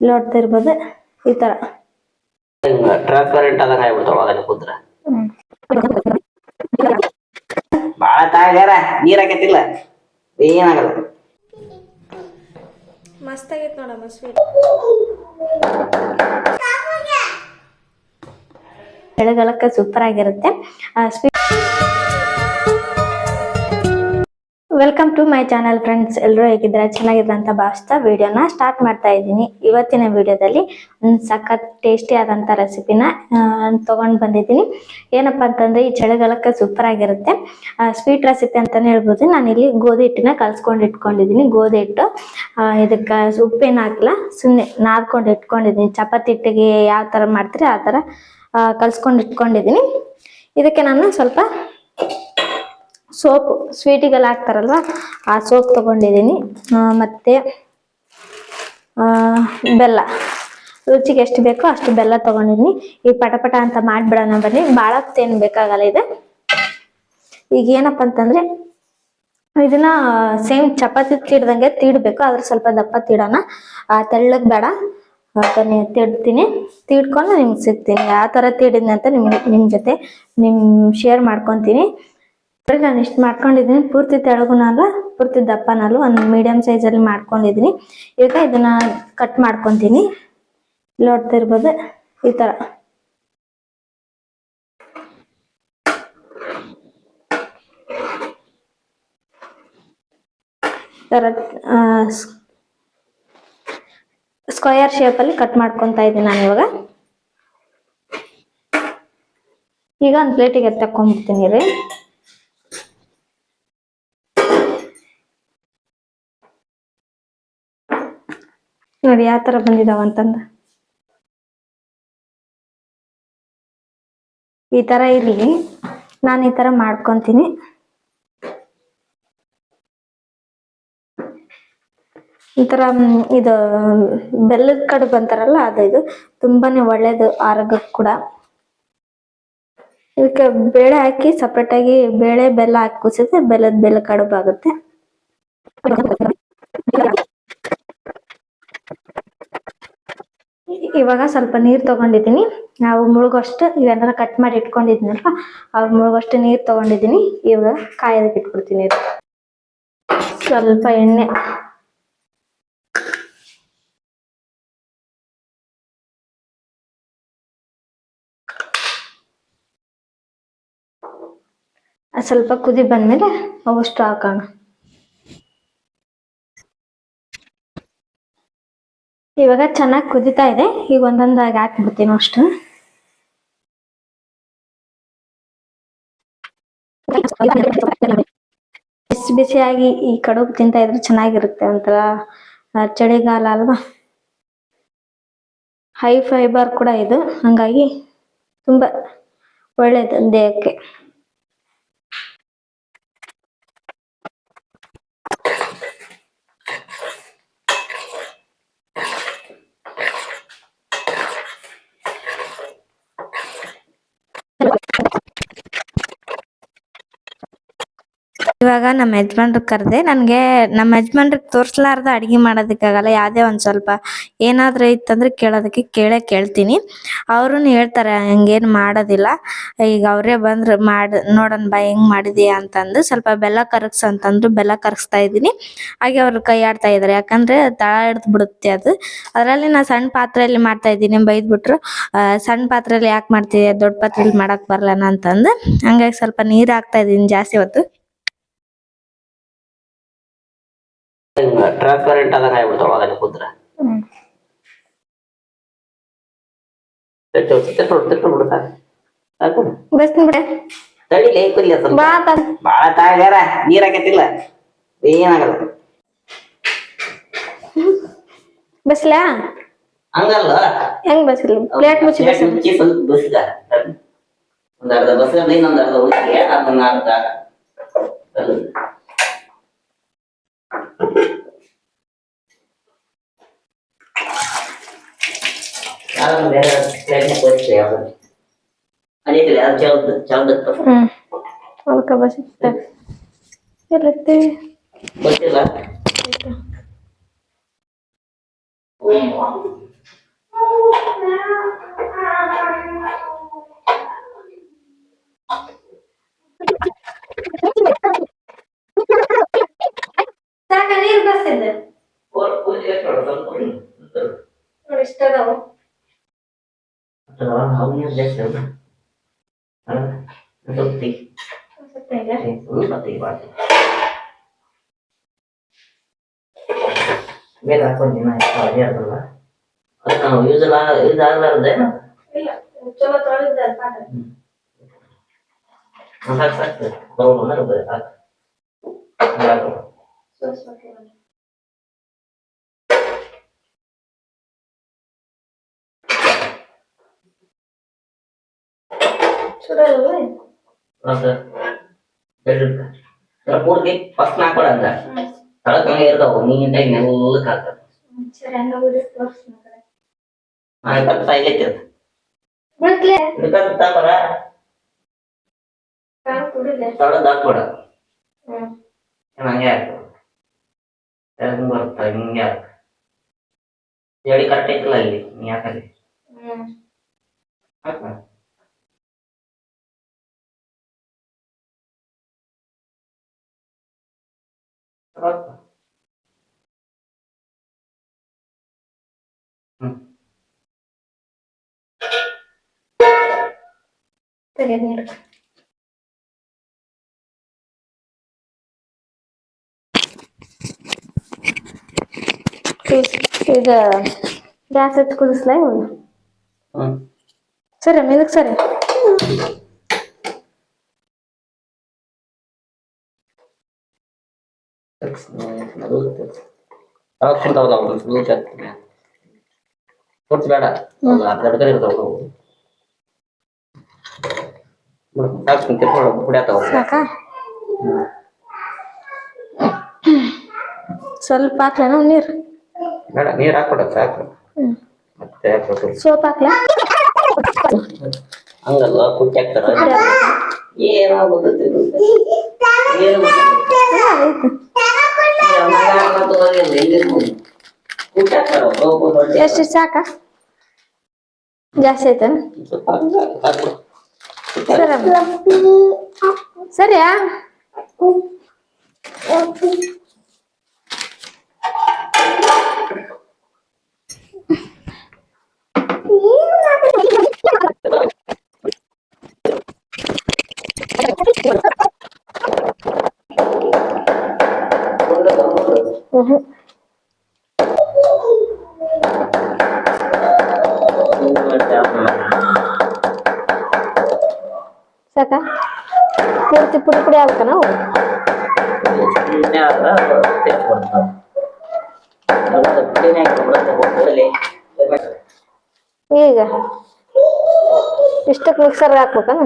ನೋಡ್ತಾ ಇರ್ಬೋದು. ಈ ತರ. ಟ್ರಾನ್ಸ್ಪರೆಂಟ್ ಆದಂಗ ಆಗ್ಬಿಡ್ತಾವ ಅವಾಗ ಕುದ್ರ ಬಾಳ ತಾಗ್ಯಾರ ನೀರ್ ಹಾಕತಿಲ್ಲ ಏನಾಗಲ್ಲ ಮಸ್ತ್ ಆಗೈತೆ ನೋಡಮ್ಮ ಸ್ವೀಟ್ ಬೆಳಗಾಲಕ್ಕೆ ಸೂಪರ್ ಆಗಿರುತ್ತೆ. Sweet welcome to my channel friends ಎಲ್ಲರೂ ಹೇಗಿದ್ದಾರೆ? ಚೆನ್ನಾಗಿದ್ರೆ ಅಂತ ಭಾವಿಸ್ತಾ ವಿಡಿಯೋನ ಸ್ಟಾರ್ಟ್ ಮಾಡ್ತಾ ಇದ್ದೀನಿ. ಇವತ್ತಿನ ವಿಡಿಯೋದಲ್ಲಿ ಒಂದು ಸಖತ್ ಟೇಸ್ಟಿ ಆದಂಥ ರೆಸಿಪಿನ ತೊಗೊಂಡು ಬಂದಿದ್ದೀನಿ. ಏನಪ್ಪ ಅಂತಂದರೆ, ಈ ಚಳಿಗಾಲಕ್ಕೆ ಸೂಪರ್ ಆಗಿರುತ್ತೆ. ಸ್ವೀಟ್ ರೆಸಿಪಿ ಅಂತಲೇ ಹೇಳ್ಬೋದು. ನಾನಿಲ್ಲಿ ಗೋಧಿ ಹಿಟ್ಟನ್ನ ಕಲ್ಸ್ಕೊಂಡು ಇಟ್ಕೊಂಡಿದ್ದೀನಿ. ಗೋಧಿ ಹಿಟ್ಟು ಇದಕ್ಕೆ ಉಪ್ಪೇನು ಹಾಕಿಲ್ಲ ಸುಮ್ಮನೆ ನಾದ್ಕೊಂಡು ಇಟ್ಕೊಂಡಿದ್ದೀನಿ. ಚಪಾತಿ ಹಿಟ್ಟಿಗೆ ಯಾವ ಥರ ಮಾಡ್ತೀರಿ, ಆ ಥರ ಕಲ್ಸ್ಕೊಂಡು ಇಟ್ಕೊಂಡಿದ್ದೀನಿ. ಇದಕ್ಕೆ ನಾನು ಸ್ವಲ್ಪ ಸೋಪು ಸ್ವೀಟಿಗೆಲ್ಲ ಹಾಕ್ತಾರಲ್ವ? ಆ ಸೋಪ್ ತೊಗೊಂಡಿದ್ದೀನಿ. ಮತ್ತು ಆ, ಬೆಲ್ಲ. ರುಚಿಗೆ ಎಷ್ಟು ಬೇಕೋ ಅಷ್ಟು ಬೆಲ್ಲ ತೊಗೊಂಡಿದ್ದೀನಿ. ಈಗ ಪಟಪಟ ಅಂತ ಮಾಡಿಬಿಡೋಣ ಬನ್ನಿ. ಭಾಳ ಹೊತ್ತೇನು ಬೇಕಾಗಲ್ಲ ಇದೆ. ಈಗ ಏನಪ್ಪ ಅಂತಂದರೆ ಇದನ್ನ ಸೇಮ್ ಚಪಾತಿ ತೀಡ್ದಂಗೆ ತೀಡ್ಬೇಕು. ಆದ್ರೆ ಸ್ವಲ್ಪ ದಪ್ಪ ತೀಡೋಣ. ಆ, ತೆಳ್ಳಗ್ ಬೇಡ. ಬನ್ನಿ ತಿಡ್ತೀನಿ. ತೀಡ್ಕೊಂಡು ನಿಮ್ಗೆ ಸಿಗ್ತೀನಿ. ಯಾವ ಥರ ತೀಡಿದ್ನಂತ ನಿಮ್ಗೆ ನಿಮ್ಮ ಜೊತೆ ನಿಮ್ಮ ಶೇರ್ ಮಾಡ್ಕೊತೀನಿ. ನಾನು ಇಷ್ಟು ಮಾಡ್ಕೊಂಡಿದ್ದೀನಿ ಪೂರ್ತಿ ತೆಳಗುನ ಅಲ್ಲ ಪೂರ್ತಿ ದಪ್ಪನಲ್ಲ ಒಂದು ಮೀಡಿಯಮ್ ಸೈಜಲ್ಲಿ ಮಾಡ್ಕೊಂಡಿದ್ದೀನಿ ಈಗ ಇದನ್ನ ಕಟ್ ಮಾಡ್ಕೊತೀನಿ. ನೋಡ್ತಿರ್ಬೋದು ಈ ಥರ ಥರ ಸ್ಕ್ವಯರ್ ಶೇಪಲ್ಲಿ ಕಟ್ ಮಾಡ್ಕೊತಾ ಇದ್ದೀನಿ ನಾನು ಇವಾಗ. ಈಗ ಒಂದು ಪ್ಲೇಟಿಗೆ ತಕ್ಕೊಂಡ್ಬಿಡ್ತೀನಿ ರೀ. ನೋಡಿ, ಯಾವ ತರ ಬಂದಿದಾವ ಅಂತಂದ. ಈ ತರ ಇರಲಿ. ನಾನು ಈ ತರ ಮಾಡ್ಕೊತೀನಿ. ಈ ತರ ಇದು, ಬೆಲ್ಲದ ಕಡುಬು ಬಂತಾರಲ್ಲ, ಅದು ಇದು ತುಂಬಾನೇ ಒಳ್ಳೇದು ಆರೋಗ್ಯಕ್ಕೆ ಕೂಡ. ಇದಕ್ಕೆ ಬೇಳೆ ಹಾಕಿ ಸಪ್ರೇಟಾಗಿ ಬೇಳೆ ಬೆಲ್ಲ ಹಾಕಿ ಕುಸಿದ್ರೆ ಬೆಲ್ಲದ ಬೆಲ್ಲ ಕಡುಬು ಇವಾಗ ಸ್ವಲ್ಪ ನೀರು ತೊಗೊಂಡಿದ್ದೀನಿ. ನಾವು ಮುಳುಗೋಷ್ಟು ಇವೆಲ್ಲ ಕಟ್ ಮಾಡಿ ಇಟ್ಕೊಂಡಿದ್ದೀನಲ್ವ ಆ ಮುಳುಗೋಷ್ಟು ನೀರು ತೊಗೊಂಡಿದ್ದೀನಿ. ಇವಾಗ ಕಾಯೋದಕ್ಕೆ ಇಟ್ಬಿಡ್ತೀನಿ ಸ್ವಲ್ಪ ಎಣ್ಣೆ. ಸ್ವಲ್ಪ ಕುದಿ ಬಂದ್ಮೇಲೆ ಅವಷ್ಟು ಹಾಕೋಣ. ಇವಾಗ ಚೆನ್ನಾಗಿ ಕುದಿತಾ ಇದೆ. ಈಗ ಒಂದೊಂದಾಗಿ ಹಾಕ್ಬಿಡ್ತೀನಿ ಅಷ್ಟು. ಬಿಸಿ ಬಿಸಿಯಾಗಿ ಈ ಕಡುಬು ತಿಂತ ಇದ್ರೆ ಚೆನ್ನಾಗಿರುತ್ತೆ ಒಂಥರ ಚಳಿಗಾಲ ಅಲ್ವಾ? ಹೈ ಫೈಬರ್ ಕೂಡ ಇದು. ಹಂಗಾಗಿ ತುಂಬಾ ಒಳ್ಳೇದು ದೇಹಕ್ಕೆ. ಇವಾಗ ನಮ್ಮ ಯಜಮಾನ್ರಿಗೆ ಕರೆದೆ, ನನಗೆ ನಮ್ಮ ಯಜಮಾನ್ರಿಗೆ ತೋರಿಸ್ಲಾರ್ದ ಅಡಿಗೆ ಮಾಡೋದಕ್ಕಾಗಲ್ಲ, ಯಾವುದೇ ಒಂದು ಸ್ವಲ್ಪ ಏನಾದರೂ ಇತ್ತಂದ್ರೆ ಕೇಳೋದಕ್ಕೆ ಕೇಳೇ ಕೇಳ್ತೀನಿ. ಅವರು ಹೇಳ್ತಾರೆ, ಹಂಗೇನು ಮಾಡೋದಿಲ್ಲ. ಈಗ ಅವರೇ ಬಂದ್ರೆ, ಮಾಡಿ ನೋಡೋಣ ಬಾ, ಹೆಂಗ್ ಮಾಡಿದೀಯ ಅಂತಂದು, ಸ್ವಲ್ಪ ಬೆಲ್ಲ ಕರಗ್ಸು ಅಂತಂದ್ರು ಬೆಲ್ಲ ಕರಗಿಸ್ತಾ ಇದ್ದೀನಿ. ಹಾಗೆ ಅವರು ಕೈ ಆಡ್ತಾ ಇದ್ದಾರೆ ಯಾಕಂದ್ರೆ ತಳ ಹಿಡ್ದು ಬಿಡುತ್ತೆ ಅದು. ಅದರಲ್ಲಿ ನಾ ಸಣ್ಣ ಪಾತ್ರೆಯಲ್ಲಿ ಮಾಡ್ತಾ ಇದ್ದೀನಿ, ಬೈದ್ಬಿಟ್ರು. ಸಣ್ಣ ಪಾತ್ರೆಯಲ್ಲಿ ಯಾಕೆ ಮಾಡ್ತೀಯ ದೊಡ್ಡ ಪಾತ್ರೆಯಲ್ಲಿ ಮಾಡಕ್ ಬರಲ್ಲ ಅಂತಂದು. ಹಂಗಾಗಿ ಸ್ವಲ್ಪ ನೀರು ಹಾಕ್ತಾ ಇದ್ದೀನಿ ಜಾಸ್ತಿ ಹೊತ್ತು. ಹಿಂಗ ಟ್ರಾನ್ಸ್ಪರೆಂಟ್ ಆದಂಗ ಆಗ್ಬಿಡ್ತಾವ ಅವಾಗ ತಂದ್ ಬಾಳ ತಾಳ್ಯಾರ ನೀರ್ ಹಾಕತಿಲ್ಲ ಏನಾಗಲ್ಲ. ಬಸ್ಲಾ? ಹಂಗಲ್ಲ. ಹೆಂಗ್ ಬಸ್ಲಿ? ಪ್ಲೇಟ್ ಮುಚ್ಚಿ ಬಸ್ ಮುಚ್ಚಿ ಸ್ವಲ್ಪ ಬಸಿದ ಒಂದ್ ಅರ್ಧ ಬಸ್ ಇನ್ನೊಂದ್ ಅರ್ಧ ಉಳಿಸಿ ಅದನ್ನ ಅರ್ಧ I'm better pregnant with children. I need to have children, children before. Hmm. Olha que abaixo está. Ele tem. Pode ir lá. ಸಾಕ ನೀರು ಬಸ್ ಇದೆ ನೋಡಿ ಇಷ್ಟ ಅದಾವ ತೆಗಿಬಾರ್ದು ಬೇರೆ ಹಾಕೊಂದಿನ ಅದೇ ಅದಲ್ಲ ಅದು ನಾವು ಯೂಸ್ ಎಲ್ಲ ಯೂಸ್ ಆಗ್ಲಾರ್ದೇನು ಇಲ್ಲ ಚಲೋ ತೊಳೆದ ಪಾತ್ರೆ ಸಾಕು ಸಾಕು ತಗೊಂಡು ಬಂದ್ರೆ ಸಾಕು ಸಾಕು ಸುಡಲ್ವ ಅದು ಬೆಳ್ಳುಳ್ಳಿ ಸ್ವಲ್ಪ ಪೂರ್ತಿ ಫಸ್ಟ್ ಹಾಕೊಡ ಅಂದ ತಳಕ್ ಹಂಗೆ ಇರ್ತಾವ ನೀಟಾಗಿ ನೆಲ್ಲಕ್ಕೆ ಹಾಕ್ತಾರೆ ಸರಿ ಹಂಗ ಬಿಡಿ ತೋರಿಸ್ತೀನಿ ಆ ಕಡೆ ನಾನು ಕಟ್ ಸಾಯ್ಲೈತಿ ಅದು ಬಿಡ್ತ್ಲೆ ಇದಕ್ಕೆ ತಾಪರ ಕಾಣ್ ಕುಡಿಲೆ ತಳದ್ ಹಾಕ್ಬೇಡ ಹ್ಮ್. ಹಂಗೆ ಹಾಕು. ಹೆಂಗ್ ಬರುತ್ತ ಹಿಂಗೆ ಹಾಕು. ಹೇಳಿ ಕರೆಕ್ಟ್ ಐತಲ್ಲ ಇಲ್ಲಿ ನೀ ಹಾಕಲ್ಲಿ. ಹ್ಮ್. ಹಾಕ ಹ್ಮ್ ತೆಗೆದು ನೀಡು ಈಗ ಗ್ಯಾಸ್ ಹಚ್ಚಿ ಕುದಿಸ್ಲಾ ಇವಾಗ ಹ್ಮ್ ಸರಿ ಮೆದಕ್ ಸರಿ ಕುಂತಾವಲ್ಲ ಅವ್ರು ಕೊಡ್ತು ಬೇಡ ಒಂದು ಅರ್ಧ ಅರ್ಧ ಇರ್ತಾವ ಅವು ಸಾಕು ಕುಂತಿರ್ಕೊಳ್ಳೋ ಕುಡಿಯತ್ತಾವ ಸಾಕಾ ಸ್ವಲ್ಪ ಹಾಕ್ಲೇನ ನೀರು ಬೇಡ ನೀರು ಹಾಕ್ಬಿಡ ಸಾಕು ಹ್ಮ್ ಮತ್ತೆ ಹಾಕ್ಬೇಕು ಸೋಪ್ ಹಾಕ್ಲಾ ಹಂಗಲ್ವಾ ಕುಟ್ಟಿ ಹಾಕ್ತಾರ ಏನಾಗೋದು ಏನು ಎಷ್ಟು ಸಾಕಾ? ಜಾಸ್ತಿ ಆಯ್ತಾ ಸರಿಯಾ? ಸಾಕಾ? ಪೂರ್ತಿ ಪುಡಿ ಪುಡಿ ಆಗ್ಬೇಕ ನಾವು? ಈಗ ಇಷ್ಟಕ್ಕೆ ಮಿಕ್ಸರ್ ಹಾಕ್ಬೇಕನ?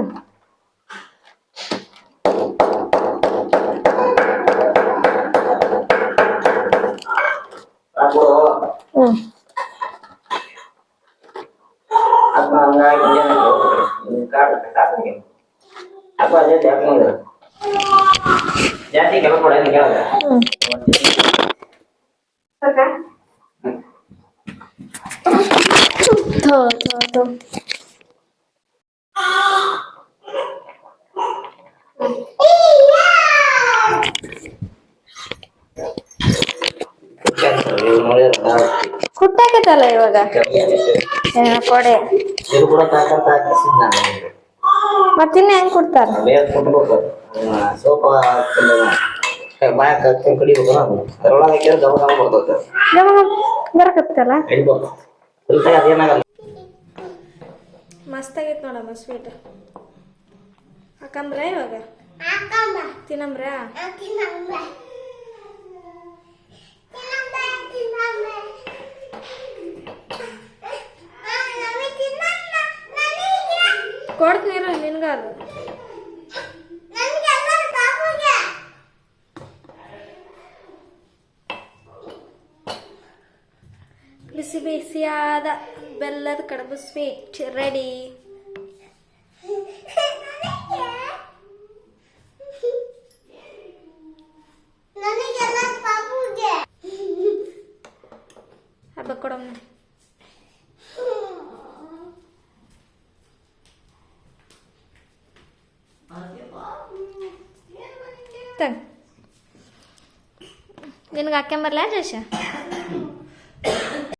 ಜಾಸ್ತಿ ಕೆಲಸ ಕೊಡ ಕೇಳದ ಹ್ಮ್ ಸಾಕಾ ಥೋ ಥೋ ಥೋ ಕುಟ್ಟಾಕೈತಲ್ಲ ಇವಾಗ ಏನ ಕೊಡೆ ತಿರುಗುಡ ತಾಕಂತ ಹಾಕಿಸಿದ್ ನಾನು ಮತ್ತಿನ್ನ ಹೆಂಗ್ ಕೊಡ್ತಾರ ಕಡಿಬೇಕು ಅದ್ರೊಳಗೆ ಹಾಕಿದ್ರೆ ಬರ್ತದೆ ನಮಗ ಬರಕತ್ತಲ್ಲ ಸ್ವಲ್ಪ ಅದೇನಾಗಲ್ಲ ಮಸ್ತ್ ಆಗೈತೆ ನೋಡಮ್ಮ ಸ್ವೀಟ್ ಹಾಕಂಬ್ರ ಇವಾಗ? ತಿನ್ನಂಬ್ರ ಕೊಡ್ತೀರ ನಿನ್ಗ ಅದು ಬಿಸಿ ಬಿಸಿಯಾದ ಬೆಲ್ಲದ ಕಡುಬು ಸ್ವೀಟ್ ರೆಡಿ ಹಬ್ಬ ಕೊಡಮ್ಮ. ನಿನಗೆ ಹಾಕ್ಯಂಬರ್ಲ ಜಶ?